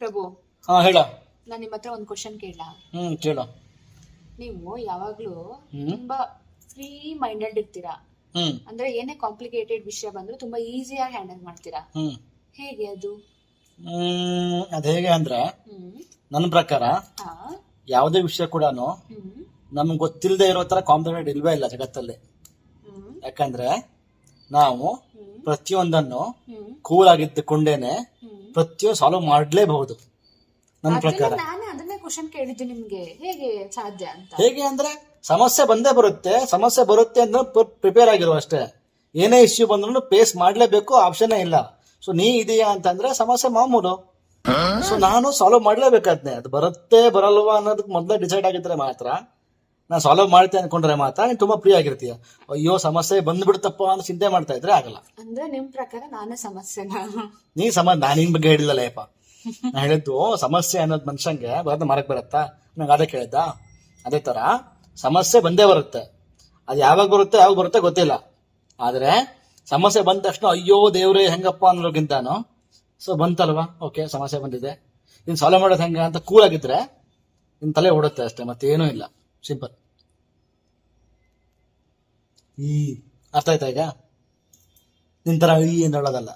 ಪ್ರಭು ಹಾ ಹೇಳ. ನಾನು ನಿಮ್ಮ ಹತ್ರ ಒಂದು ಕ್ವಶನ್ ಕೇಳ ಹ್ಮ್ ಕೇಳು. ನೀವು ಯಾವಾಗ್ಲೂ. ತುಂಬಾ ಫ್ರೀ ಮೈಂಡೆಡ್ ಇರ್ತೀರಾ? ಹ್ಮ್. ಅಂದ್ರೆ ಏನೇ ಕಾಂಪ್ಲಿಕೇಟೆಡ್ ವಿಷಯ ಬಂದ್ರು ತುಂಬಾ ಈಸಿಯಾಗಿ ಹ್ಯಾಂಡಲ್ ಮಾಡ್ತೀರಾ? ಹೇಗೆ ಅದು? ಹ್ಮ್ ಅದ್ ಹೇಗೆ ಅಂದ್ರೆ ನನ್ನ ಪ್ರಕಾರ ಯಾವುದೇ ವಿಷಯ ಕೂಡ ನಮ್ಗೆ ಗೊತ್ತಿಲ್ಲದೆ ಇರೋ ತರ ಕಾಂಪ್ಲಿಕೇಟ್ ಇಲ್ವೇ ಇಲ್ಲ ಜಗತ್ತಲ್ಲಿ. ಯಾಕಂದ್ರೆ ನಾವು ಪ್ರತಿಯೊಂದನ್ನು ಕೂಲ್ ಆಗಿದ್ದುಕೊಂಡೇನೆ ಪ್ರತಿಯೊಂದು ಸಾಲ್ವ್ ಮಾಡಲೇಬಹುದು. ನನ್ನ ಪ್ರಕಾರ. ಅದನ್ನ ಅದನ್ನೇ ಕ್ವಶನ್ ಕೇಳಿದ್ದು ನಿಮ್ಗೆ. ಹೇಗೆ ಸಾಧ್ಯ ಅಂತ? ಹೇಗೆ ಅಂದ್ರೆ ಸಮಸ್ಯೆ ಬಂದೇ ಬರುತ್ತೆ. ಸಮಸ್ಯೆ ಬರುತ್ತೆ ಅಂದ್ರೆ ಪ್ರಿಪೇರ್ ಆಗಿರೋ ಅಷ್ಟೇ. ಏನೇ ಇಶ್ಯೂ ಬಂದ್ರು ಫೇಸ್ ಮಾಡ್ಲೇಬೇಕು ಆಪ್ಷನ್ ಇಲ್ಲ. ಸೊ ನೀ ಇದೆಯಾ ಅಂತಂದ್ರೆ ಸಮಸ್ಯೆ ಮಾಮೂಲು. ಸೊ ನಾನು ಸಾಲ್ವ್ ಮಾಡ್ಲೇಬೇಕಾದ್ನೆ. ಅದು ಬರುತ್ತೆ ಬರಲ್ವಾ ಅನ್ನೋದಕ್ಕೆ ಮೊದಲೇ ಡಿಸೈಡ್ ಆಗಿದ್ರೆ ಮಾತ್ರ. ನಾನು ಸಾಲ್ವ್ ಮಾಡ್ತೇನೆ ಅನ್ಕೊಂಡ್ರೆ ಮಾತ್ರ ನೀನು ತುಂಬಾ ಫ್ರೀ ಆಗಿರ್ತೀಯ. ಅಯ್ಯೋ ಸಮಸ್ಯೆ ಬಂದ್ಬಿಡ್ತಪ್ಪ ಅಂತ ಚಿಂತೆ ಮಾಡ್ತಾ ಇದ್ರೆ ಆಗಲ್ಲ. ಅಂದ್ರೆ ನಿಮ್ ಪ್ರಕಾರ ನಾನೇ ಸಮಸ್ಯೆ ನೀ ಸಮ ನಾನು ನಿನ್ ಬಗ್ಗೆ ಹೇಳಿಲ್ಲ ಲೇಪ ನಾ ಹೇಳಿದ್ದು ಸಮಸ್ಯೆ ಅನ್ನೋದು ಮನುಷ್ಯಂಗೆ ಬರೋದು ಮರಕ್ ಬರುತ್ತಾ? ನಂಗೆ ಅದೇ ಕೇಳಿದ್ದ? ಅದೇ ತರ ಸಮಸ್ಯೆ ಬಂದೇ ಬರುತ್ತೆ. ಅದು ಯಾವಾಗ ಬರುತ್ತೆ ಯಾವಾಗ ಬರುತ್ತೆ ಗೊತ್ತಿಲ್ಲ. ಆದ್ರೆ ಸಮಸ್ಯೆ ಬಂದ ತಕ್ಷಣ ಅಯ್ಯೋ ದೇವ್ರೆ ಹೆಂಗಪ್ಪ ಅನ್ನೋಕ್ಕಿಂತಾನು ಸೊ ಬಂತಲ್ವಾ? ಓಕೆ ಸಮಸ್ಯೆ ಬಂದಿದೆ. ನೀನು ಸಾಲ್ವ್ ಮಾಡೋದು ಹೆಂಗ ಅಂತ ಕೂಲ್ ಆಗಿದ್ರೆ ನಿನ್ ತಲೆ ಓಡುತ್ತೆ ಅಷ್ಟೇ ಮತ್ತೇನೂ ಇಲ್ಲ. ಸಿಂಪಲ್ ಈ ಅರ್ಥ ಆಯ್ತಾ ಈಗ? ನಿನ್ನ ತರ ಈ ಅಂತ ಹೇಳೋದಲ್ಲ